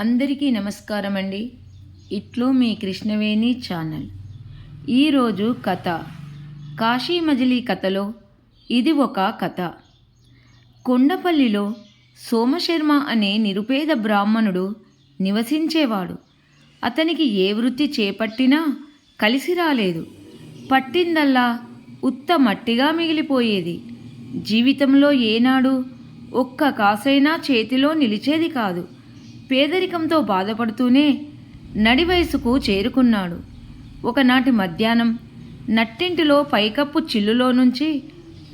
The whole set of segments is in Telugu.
అందరికీ నమస్కారం అండి ఇట్లో మీ కృష్ణవేణి ఛానల్. ఈరోజు కథ. కాశీ మజిలీ కథలో ఇది ఒక కథ. కొండపల్లిలో సోమశర్మ అనే నిరుపేద బ్రాహ్మణుడు నివసించేవాడు. అతనికి ఏ వృత్తి చేపట్టినా కలిసి రాలేదు. పట్టిందల్లా ఉత్త మట్టిగా మిగిలిపోయేది. జీవితంలో ఏనాడు ఒక్క కాసైనా చేతిలో నిలిచేది కాదు. పేదరికంతో బాధపడుతూనే నడి వయసుకు చేరుకున్నాడు. ఒకనాటి మధ్యాహ్నం నట్టింటిలో పైకప్పు చిల్లులో నుంచి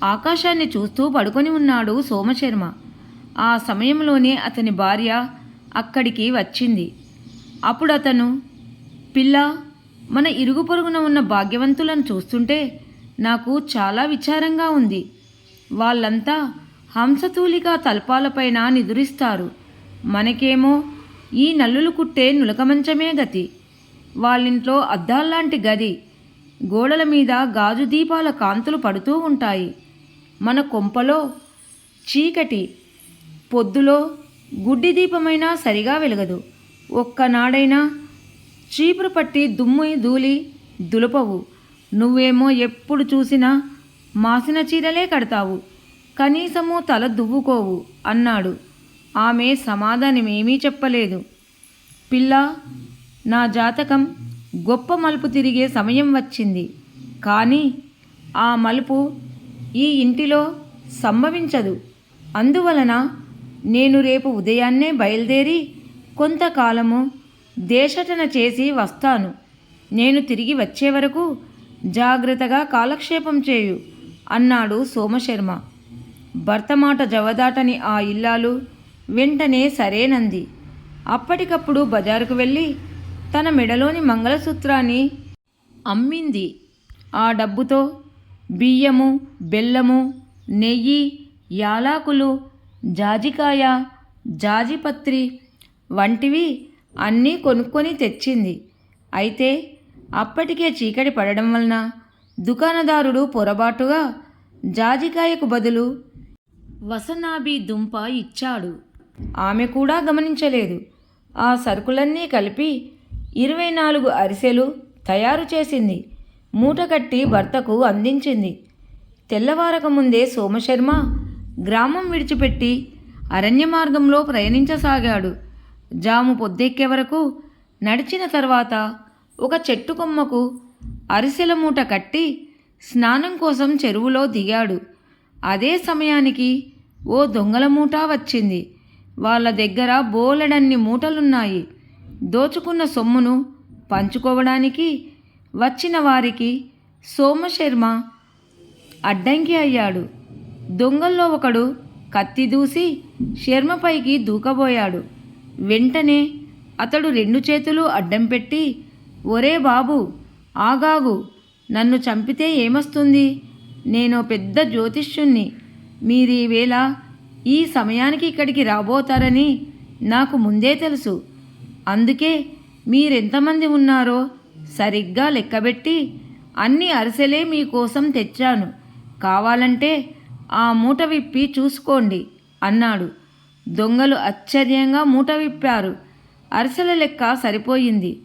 ఆకాశాన్ని చూస్తూ పడుకొని ఉన్నాడు సోమశర్మ. ఆ సమయంలోనే అతని భార్య అక్కడికి వచ్చింది. అప్పుడు అతను పిల్ల మన ఇరుగు పొరుగున ఉన్న భాగ్యవంతులను చూస్తుంటే నాకు చాలా విచారంగా ఉంది. వాళ్ళంతా హంసతూలిక తల్పాలపైన నిదురిస్తారు. మనకేమో ఈ నల్లులు కుట్టే నులకమంచమే గతి. వాళ్ళింట్లో అద్దాల్లాంటి గది. గోడల మీద గాజు దీపాల కాంతులు పడుతూ ఉంటాయి. మన కొంపలో చీకటి. పొద్దులో గుడ్డి దీపమైనా సరిగా వెలగదు. ఒక్కనాడైనా చీపురు పట్టి దుమ్ము ధూళి దులపవు. నువ్వేమో ఎప్పుడు చూసినా మాసిన చీరలే కడతావు. కనీసము తల దువ్వుకోవు అన్నాడు. ఆమె సమాధానమేమీ చెప్పలేదు. పిల్ల నా జాతకం గొప్ప మలుపు తిరిగే సమయం వచ్చింది. కానీ ఆ మలుపు ఈ ఇంటిలో సంభవించదు. అందువలన నేను రేపు ఉదయాన్నే బయలుదేరి కొంతకాలము దేశటన చేసి వస్తాను. నేను తిరిగి వచ్చే వరకు జాగ్రత్తగా కాలక్షేపం చేయు అన్నాడు సోమశర్మ. భర్త మాట జవదాటని ఆ ఇల్లాలు వెంటనే సరేనంది. అప్పటికప్పుడు బజారుకు వెళ్ళి తన మెడలోని మంగళసూత్రాన్ని అమ్మింది. ఆ డబ్బుతో బియ్యము బెల్లము నెయ్యి యాలాకులు జాజికాయ జాజిపత్రి వంటివి అన్నీ కొనుక్కొని తెచ్చింది. అయితే అప్పటికే చీకటి పడడం వలన దుకాణదారుడు పొరపాటుగా జాజికాయకు బదులు వసనాభి దుంప ఇచ్చాడు. ఆమె కూడా గమనించలేదు. ఆ సరుకులన్నీ కలిపి ఇరవై నాలుగు అరిసెలు తయారు చేసింది. మూట కట్టి భర్తకు అందించింది. తెల్లవారక ముందే సోమశర్మ గ్రామం విడిచిపెట్టి అరణ్య మార్గంలో ప్రయాణించసాగాడు. జాము పొద్దెక్కే వరకు నడిచిన తర్వాత ఒక చెట్టు కొమ్మకు అరిసెల మూట కట్టి స్నానం కోసం చెరువులో దిగాడు. అదే సమయానికి ఓ దొంగల మూట వచ్చింది. వాళ్ళ దగ్గర బోలెడన్ని మూటలున్నాయి. దోచుకున్న సొమ్మును పంచుకోవడానికి వచ్చిన వారికి సోమశర్మ అడ్డంకి అయ్యాడు. దొంగల్లో ఒకడు కత్తి దూసి శర్మపైకి దూకబోయాడు. వెంటనే అతడు రెండు చేతులు అడ్డం పెట్టి ఒరే బాబు ఆగాగు నన్ను చంపితే ఏమొస్తుంది? నేను పెద్ద జ్యోతిష్యుణ్ణి. మీరీవేళ ఈ సమయానికి ఇక్కడికి రాబోతారని నాకు ముందే తెలుసు. అందుకే మీరెంతమంది ఉన్నారో సరిగ్గా లెక్కబెట్టి అన్ని అరిసెలే మీకోసం తెచ్చాను. కావాలంటే ఆ మూట విప్పి చూసుకోండి అన్నాడు. దొంగలు ఆశ్చర్యంగా మూట విప్పారు. అరిసెల లెక్క సరిపోయింది.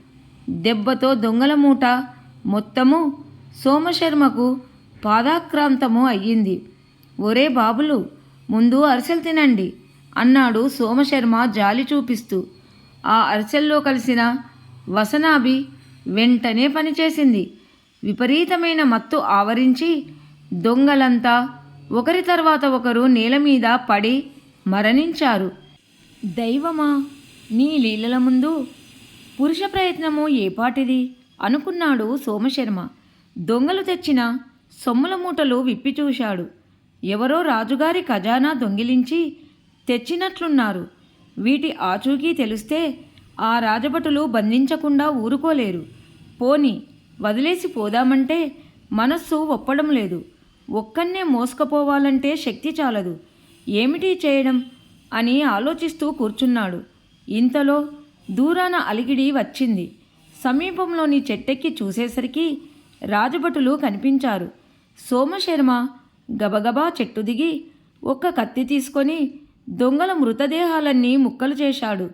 దెబ్బతో దొంగల మూట మొత్తము సోమశర్మకు పాదాక్రాంతము అయ్యింది. ఒరే బాబులు ముందు అరిసెలు తినండి అన్నాడు సోమశర్మ జాలి చూపిస్తూ. ఆ అరిసెల్లో కలిసిన వసనాభి వెంటనే పనిచేసింది. విపరీతమైన మత్తు ఆవరించి దొంగలంతా ఒకరి తర్వాత ఒకరు నేల మీద పడి మరణించారు. దైవమా నీ లీలల ముందు పురుష ప్రయత్నము ఏపాటిది అనుకున్నాడు సోమశర్మ. దొంగలు తెచ్చిన సొమ్ముల మూటలు విప్పి చూశాడు. ఎవరో రాజుగారి ఖజానా దొంగిలించి తెచ్చినట్లున్నారు. వీటి ఆచూకీ తెలిస్తే ఆ రాజభటులు బంధించకుండా ఊరుకోలేరు. పోని వదిలేసి పోదామంటే మనస్సు ఒప్పడం లేదు. ఒక్కన్నే మోసుకపోవాలంటే శక్తి చాలదు. ఏమిటి చేయడం? అని ఆలోచిస్తూ కూర్చున్నాడు. ఇంతలో దూరాన అలిగిడి వచ్చింది. సమీపంలోని చెట్టెక్కి చూసేసరికి రాజభటులు కనిపించారు. సోమశర్మ గబగబా చెట్టు దిగి ఒక్క కత్తి తీసుకొని దొంగల మృతదేహాలన్నీ ముక్కలు చేశాడు.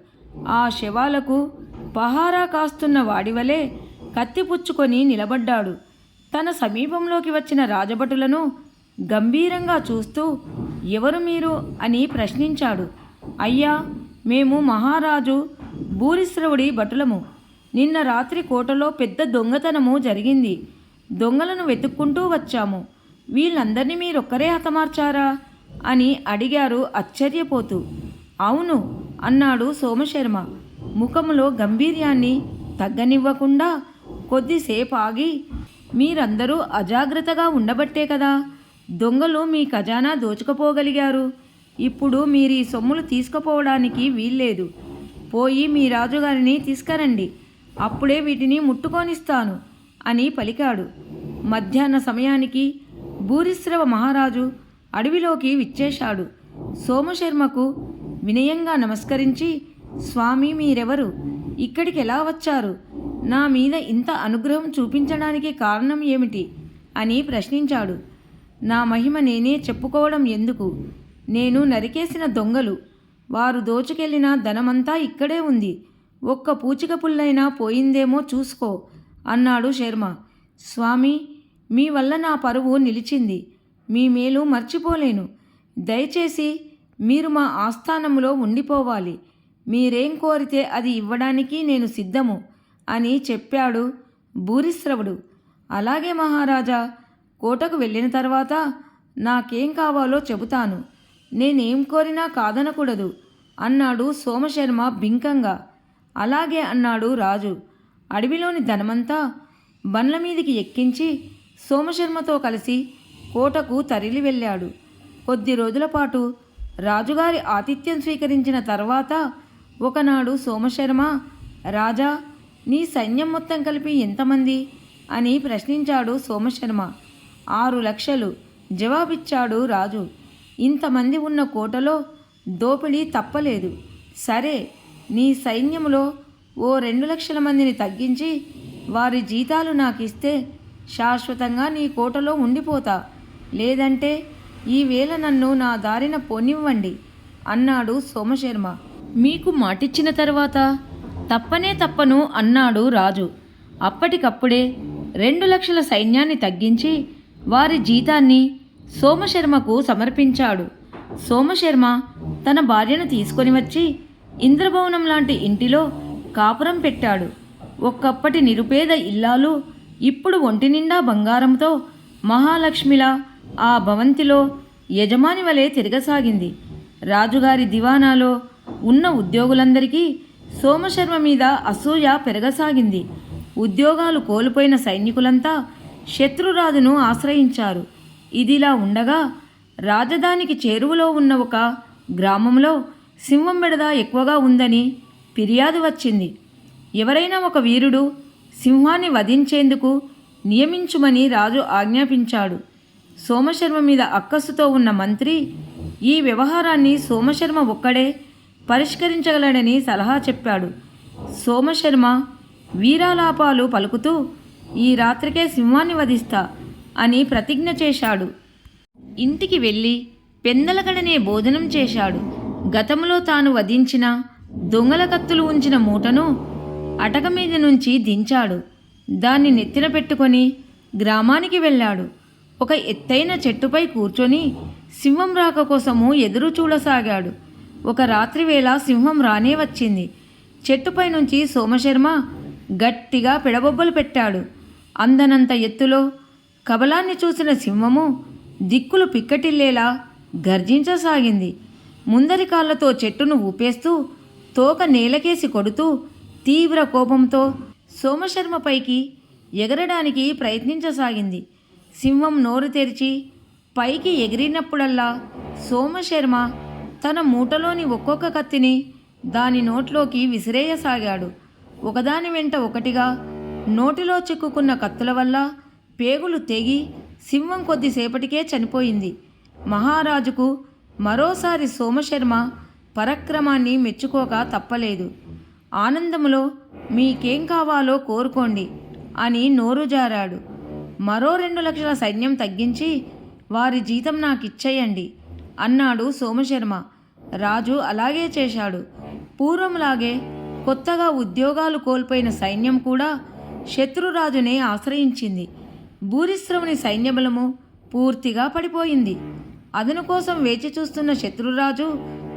ఆ శవాలకు పహారా కాస్తున్న వాడివలే కత్తిపుచ్చుకొని నిలబడ్డాడు. తన సమీపంలోకి వచ్చిన రాజభటులను గంభీరంగా చూస్తూ ఎవరు మీరు? అని ప్రశ్నించాడు. అయ్యా మేము మహారాజు భూరిశ్రవుడి భటులము. నిన్న రాత్రి కోటలో పెద్ద దొంగతనము జరిగింది. దొంగలను వెతుక్కుంటూ వచ్చాము. వీళ్ళందరినీ మీరొక్కరే హతమార్చారా? అని అడిగారు ఆశ్చర్యపోతూ. అవును అన్నాడు సోమశర్మ. ముఖములో గంభీర్యాన్ని తగ్గనివ్వకుండా కొద్దిసేపు ఆగి మీరందరూ అజాగ్రత్తగా ఉండబట్టే కదా దొంగలు మీ ఖజానా దోచుకుపోగలిగారు. ఇప్పుడు మీరు ఈ సొమ్ములు తీసుకుపోవడానికి వీల్లేదు. పోయి మీ రాజుగారిని తీసుకురండి అప్పుడే వీటిని ముట్టుకొనిస్తాను అని పలికాడు. మధ్యాహ్న సమయానికి భూరిశ్రవ మహారాజు అడవిలోకి విచ్చేశాడు. సోమశర్మకు వినయంగా నమస్కరించి స్వామి మీరెవరు? ఇక్కడికి ఎలా వచ్చారు? నా మీద ఇంత అనుగ్రహం చూపించడానికి కారణం ఏమిటి? అని ప్రశ్నించాడు. నా మహిమ నేనే చెప్పుకోవడం ఎందుకు? నేను నరికేసిన దొంగలు. వారు దోచుకెళ్ళిన ధనమంతా ఇక్కడే ఉంది. ఒక్క పూచిక పుల్లైనా పోయిందేమో చూసుకో అన్నాడు శర్మ. స్వామి మీ వల్ల నా పరువు నిలిచింది. మీ మేలు మర్చిపోలేను. దయచేసి మీరు మా ఆస్థానంలో ఉండిపోవాలి. మీరేం కోరితే అది ఇవ్వడానికి నేను సిద్ధము అని చెప్పాడు భూరిశ్రవుడు. అలాగే మహారాజా కోటకు వెళ్ళిన తర్వాత నాకేం కావాలో చెబుతాను. నేనేం కోరినా కాదనకూడదు అన్నాడు సోమశర్మ బింకంగా. అలాగే అన్నాడు రాజు అడవిలోని ధనమంతా బండ్ల మీదికి ఎక్కించి సోమశర్మతో కలిసి కోటకు తరిలి వెళ్ళాడు. కొద్ది రోజుల పాటు రాజుగారి ఆతిథ్యం స్వీకరించిన తర్వాత ఒకనాడు సోమశర్మ రాజా నీ సైన్యం మొత్తం కలిపి ఎంతమంది? అని ప్రశ్నించాడు సోమశర్మ. ఆరు లక్షలు జవాబిచ్చాడు రాజు. ఇంతమంది ఉన్న కోటలో దోపిడీ తప్పలేదు. సరే నీ సైన్యంలో ఓ రెండు లక్షల మందిని తగ్గించి వారి జీతాలు నాకు ఇస్తే శాశ్వతంగా నీ కోటలో ఉండిపోతా. లేదంటే ఈవేళ నన్ను నా దారిన పోనివ్వండి అన్నాడు సోమశర్మ. మీకు మాటిచ్చిన తర్వాత తప్పనే తప్పను అన్నాడు రాజు. అప్పటికప్పుడే రెండు లక్షల సైన్యాన్ని తగ్గించి వారి జీతాన్ని సోమశర్మకు సమర్పించాడు. సోమశర్మ తన భార్యను తీసుకొని వచ్చి ఇంద్రభవనం లాంటి ఇంటిలో కాపురం పెట్టాడు. ఒక్కప్పటి నిరుపేద ఇల్లాలు ఇప్పుడు ఒంటి నిండా బంగారంతో మహాలక్ష్మిలా ఆ భవంతిలో యజమాని వలె తిరగసాగింది. రాజుగారి దివానాలో ఉన్న ఉద్యోగులందరికీ సోమశర్మ మీద అసూయ పెరగసాగింది. ఉద్యోగాలు కోల్పోయిన సైనికులంతా శత్రురాజును ఆశ్రయించారు. ఇదిలా ఉండగా రాజధానికి చేరువలో ఉన్న ఒక గ్రామంలో సింహం బెడద ఎక్కువగా ఉందని ఫిర్యాదు వచ్చింది. ఎవరైనా ఒక వీరుడు సింహాన్ని వధించేందుకు నియమించుమని రాజు ఆజ్ఞాపించాడు. సోమశర్మ మీద అక్కసుతో ఉన్న మంత్రి ఈ వ్యవహారాన్ని సోమశర్మ ఒక్కడే పరిష్కరించగలడని సలహా చెప్పాడు. సోమశర్మ వీరాలాపాలు పలుకుతూ ఈ రాత్రికే సింహాన్ని వధిస్తా అని ప్రతిజ్ఞ చేశాడు. ఇంటికి వెళ్ళి పెందలగడనే భోజనం చేశాడు. గతంలో తాను వధించిన దొంగల కత్తులు ఉంచిన మూటను అటక మీద నుంచి దించాడు. దాన్ని నెత్తిన పెట్టుకొని గ్రామానికి వెళ్ళాడు. ఒక ఎత్తైన చెట్టుపై కూర్చొని సింహం రాక కోసము ఎదురు చూడసాగాడు. ఒక రాత్రివేళ సింహం రానే వచ్చింది. చెట్టుపై నుంచి సోమశర్మ గట్టిగా పిడబొబ్బలు పెట్టాడు. అందనంత ఎత్తులో కబలాన్ని చూసిన సింహము దిక్కులు పిక్కటిల్లేలా గర్జించసాగింది. ముందరి కాళ్ళతో చెట్టును ఊపేస్తూ తోక నేలకేసి కొడుతూ తీవ్ర కోపంతో సోమశర్మపైకి ఎగరడానికి ప్రయత్నించసాగింది. సింహం నోరు తెరిచి పైకి ఎగిరినప్పుడల్లా సోమశర్మ తన మూటలోని ఒక్కొక్క కత్తిని దాని నోట్లోకి విసిరేయసాగాడు. ఒకదాని వెంట ఒకటిగా నోటిలో చిక్కుకున్న కత్తుల వల్ల పేగులు తెగి సింహం కొద్దిసేపటికే చనిపోయింది. మహారాజుకు మరోసారి సోమశర్మ పరక్రమాన్ని మెచ్చుకోక తప్పలేదు. ఆనందములో మీకేం కావాలో కోరుకోండి అని నోరు జారాడు. మరో రెండు లక్షల సైన్యం తగ్గించి వారి జీతం నాకు ఇచ్చేయండి అన్నాడు సోమశర్మ. రాజు అలాగే చేశాడు. పూర్వంలాగే కొత్తగా ఉద్యోగాలు కోల్పోయిన సైన్యం కూడా శత్రురాజునే ఆశ్రయించింది. భూరిశ్రవుని సైన్యబలము పూర్తిగా పడిపోయింది. అదను కోసం వేచి చూస్తున్న శత్రురాజు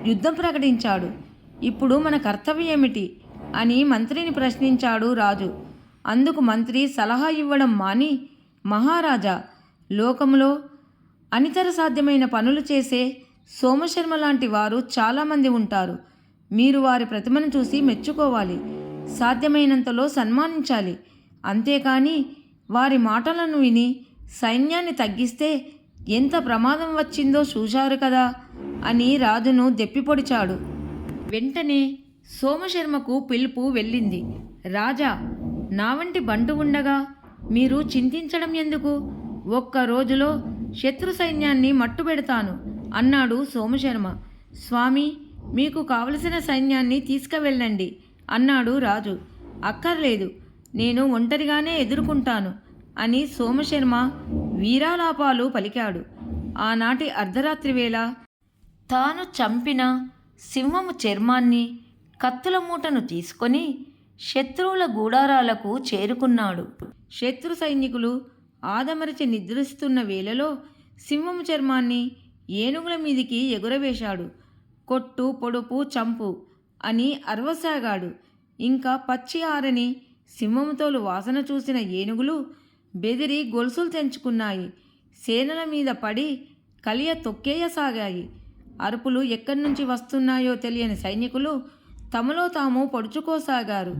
యుద్ధం ప్రకటించాడు. ఇప్పుడు మన కర్తవ్యం ఏమిటి అని మంత్రిని ప్రశ్నించాడు రాజు. అందుకు మంత్రి సలహా ఇవ్వడం మాని మహారాజా లోకంలో అనితర సాధ్యమైన పనులు చేసే సోమశర్మ లాంటి వారు చాలామంది ఉంటారు. మీరు వారి ప్రతిమను చూసి మెచ్చుకోవాలి. సాధ్యమైనంతలో సన్మానించాలి. అంతేకాని వారి మాటలను విని సైన్యాన్ని తగ్గిస్తే ఎంత ప్రమాదం వచ్చిందో చూశారు కదా అని రాజును దెప్పిపొడిచాడు. వెంటనే సోమశర్మకు పిలుపు వెళ్ళింది. రాజా నా వంటి బంటు ఉండగా మీరు చింతించడం ఎందుకు? ఒక్క రోజులో శత్రు సైన్యాన్ని మట్టుబెడతాను అన్నాడు సోమశర్మ. స్వామి మీకు కావలసిన సైన్యాన్ని తీసుకువెళ్ళండి అన్నాడు రాజు. అక్కర్లేదు నేను ఒంటరిగానే ఎదుర్కొంటాను అని సోమశర్మ వీరాలాపాలు పలికాడు. ఆనాటి అర్ధరాత్రి వేళ తాను చంపిన సింహము చర్మాన్ని కత్తుల మూటను తీసుకొని శత్రువుల గూడారాలకు చేరుకున్నాడు. శత్రు సైనికులు ఆదమరిచి నిద్రిస్తున్న వేళలో సింహము చర్మాన్ని ఏనుగుల మీదికి ఎగురవేశాడు. కొట్టు పొడుపు చంపు అని అరవసాగాడు. ఇంకా పచ్చి ఆరని సింహముతోలు వాసన చూసిన ఏనుగులు బెదిరి గొలుసులు తెంచుకున్నాయి. సేనల మీద పడి కలియ తొక్కేయసాగాయి. అరుపులు ఎక్కడి నుంచి వస్తున్నాయో తెలియని సైనికులు తమలో తాము పొడుచుకోసాగారు.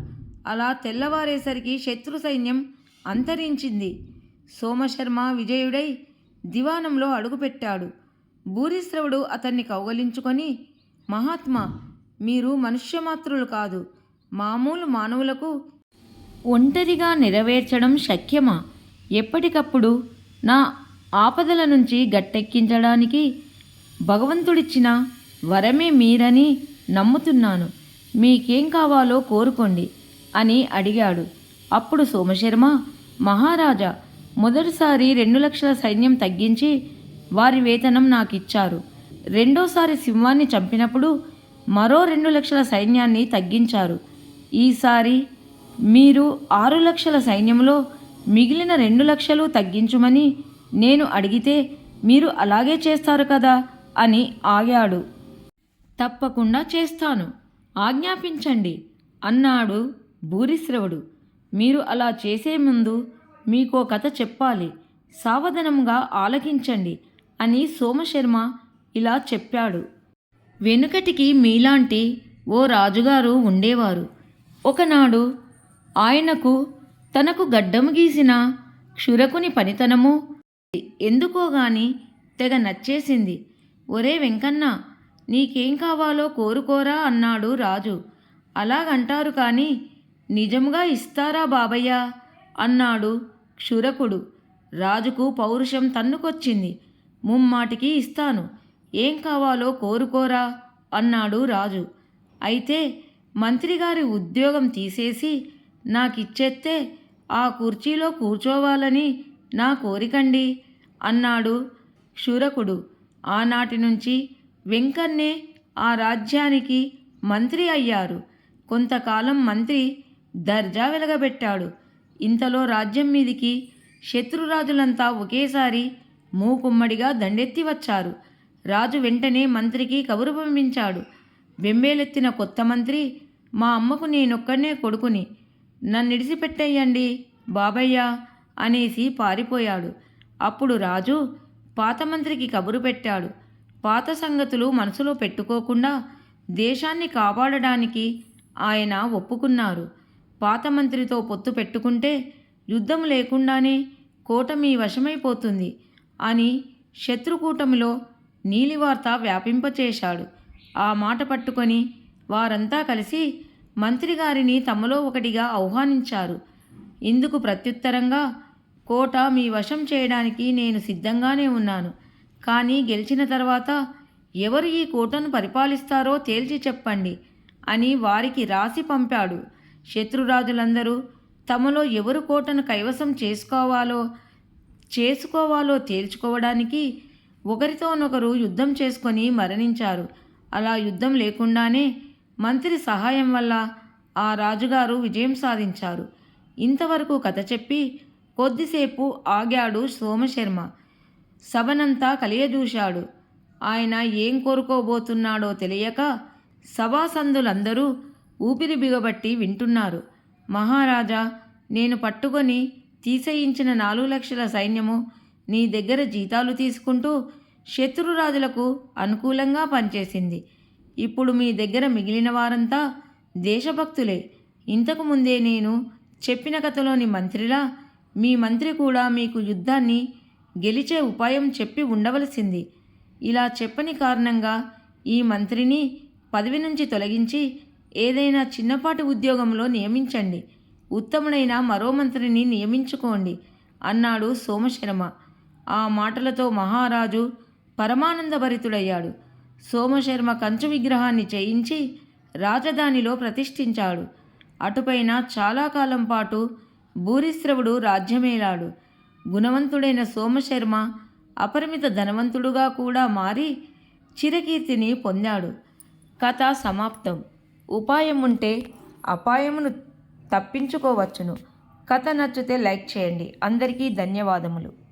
అలా తెల్లవారేసరికి శత్రు సైన్యం అంతరించింది. సోమశర్మ విజయుడై దివానంలో అడుగుపెట్టాడు. భూరిశ్రవుడు అతన్ని కౌగలించుకొని మహాత్మా మీరు మనుష్యమాత్రులు కాదు. మామూలు మానవులకు ఒంటరిగా నెరవేర్చడం శక్యమా? ఎప్పటికప్పుడు నా ఆపదల నుంచి గట్టెక్కించడానికి భగవంతుడిచ్చిన వరమే మీరని నమ్ముతున్నాను. మీకేం కావాలో కోరుకోండి అని అడిగాడు. అప్పుడు సోమశర్మ మహారాజా మొదటిసారి రెండు లక్షల సైన్యం తగ్గించి వారి వేతనం నాకు ఇచ్చారు రెండోసారి సింహాన్ని చంపినప్పుడు మరో రెండు లక్షల సైన్యాన్ని తగ్గించారు. ఈసారి మీరు ఆరు లక్షల సైన్యంలో మిగిలిన రెండు లక్షలు తగ్గించుమని నేను అడిగితే మీరు అలాగే చేస్తారు కదా? అని ఆగాడు. తప్పకుండా చేస్తాను. ఆజ్ఞాపించండి. అన్నాడు భూరిశ్రవుడు. మీరు అలా చేసే ముందు మీకో కథ చెప్పాలి. సావధానంగా ఆలకించండి అని సోమశర్మ ఇలా చెప్పాడు. వెనుకటికి మీలాంటి ఓ రాజుగారు ఉండేవారు. ఒకనాడు ఆయనకు తనకు గడ్డము గీసిన క్షురకుని పనితనము ఎందుకోగాని తెగ నచ్చేసింది. ఒరే వెంకన్న నీకేం కావాలో కోరుకోరా అన్నాడు రాజు. అలాగంటారు కానీ నిజంగా ఇస్తారా బాబయ్య? అన్నాడు క్షురకుడు. రాజుకు పౌరుషం తన్నుకొచ్చింది. ముమ్మాటికి ఇస్తాను. ఏం కావాలో కోరుకోరా? అన్నాడు రాజు. అయితే మంత్రిగారి ఉద్యోగం తీసేసి నాకిచ్చేస్తే ఆ కుర్చీలో కూర్చోవాలని నా కోరికండి అన్నాడు క్షురకుడు. ఆనాటి నుంచి వెంకన్నే ఆ రాజ్యానికి మంత్రి అయ్యారు. కొంతకాలం మంత్రి దర్జా వెలగబెట్టాడు. ఇంతలో రాజ్యం మీదికి శత్రురాజులంతా ఒకేసారి మూకుమ్మడిగా దండెత్తి వచ్చారు. రాజు వెంటనే మంత్రికి కబురు పంపించాడు వెంబేలెత్తిన కొత్త మంత్రి మా అమ్మకు నేనొక్కనే కొడుకుని. నన్నిడిసిపెట్టేయండి బాబయ్య అనేసి పారిపోయాడు. అప్పుడు రాజు పాత మంత్రికి కబురు పెట్టాడు. పాత సంగతులు మనసులో పెట్టుకోకుండా దేశాన్ని కాపాడడానికి ఆయన ఒప్పుకున్నారు. పాత మంత్రితో పొత్తు పెట్టుకుంటే యుద్ధం లేకుండానే కోట మీ వశమైపోతుంది అని శత్రుకూటమిలో నీలివార్త వ్యాపింపచేశాడు. ఆ మాట పట్టుకొని వారంతా కలిసి మంత్రిగారిని తమలో ఒకటిగా ఆహ్వానించారు. ఇందుకు ప్రత్యుత్తరంగా కోట మీ వశం చేయడానికి నేను సిద్ధంగానే ఉన్నాను. కానీ గెలిచిన తర్వాత ఎవరు ఈ కోటను పరిపాలిస్తారో తేల్చి చెప్పండి అని వారికి రాసి పంపాడు. శత్రురాజులందరూ తమలో ఎవరు కోటను కైవసం చేసుకోవాలో చేసుకోవాలో తేల్చుకోవడానికి ఒకరితోనొకరు యుద్ధం చేసుకొని మరణించారు. అలా యుద్ధం లేకుండానే మంత్రి సహాయం వల్ల ఆ రాజుగారు విజయం సాధించారు. ఇంతవరకు కథ చెప్పి కొద్దిసేపు ఆగాడు సోమశర్మ. సభనంతా కలియజూశాడు. ఆయన ఏం కోరుకోబోతున్నాడో తెలియక సభాసందులందరూ ఊపిరి బిగబట్టి వింటున్నారు. మహారాజా నేను పట్టుకొని తీసేయించిన నాలుగు లక్షల సైన్యము నీ దగ్గర జీతాలు తీసుకుంటూ శత్రురాజులకు అనుకూలంగా పనిచేసింది. ఇప్పుడు మీ దగ్గర మిగిలిన వారంతా దేశభక్తులే. ఇంతకు ముందే నేను చెప్పిన కథలోని మంత్రిలా మీ మంత్రి కూడా మీకు యుద్ధాన్ని గెలిచే ఉపాయం చెప్పి ఉండవలసింది. ఇలా చెప్పని కారణంగా ఈ మంత్రిని పదవి నుంచి తొలగించి ఏదైనా చిన్నపాటి ఉద్యోగంలో నియమించండి. ఉత్తముడైన మరో మంత్రిని నియమించుకోండి అన్నాడు సోమశర్మ. ఆ మాటలతో మహారాజు పరమానందభరితుడయ్యాడు. సోమశర్మ కంచు విగ్రహాన్ని చేయించి రాజధానిలో ప్రతిష్ఠించాడు. అటుపైన చాలా కాలం పాటు భూరిశ్రవుడు రాజ్యమేలాడు. గుణవంతుడైన సోమశర్మ అపరిమిత ధనవంతుడుగా కూడా మారి చిరకీర్తిని పొందాడు. కథ సమాప్తం. ఉపాయం ఉంటే అపాయమును తప్పించుకోవచ్చును. కథ నచ్చితే లైక్ చేయండి. అందరికీ ధన్యవాదములు.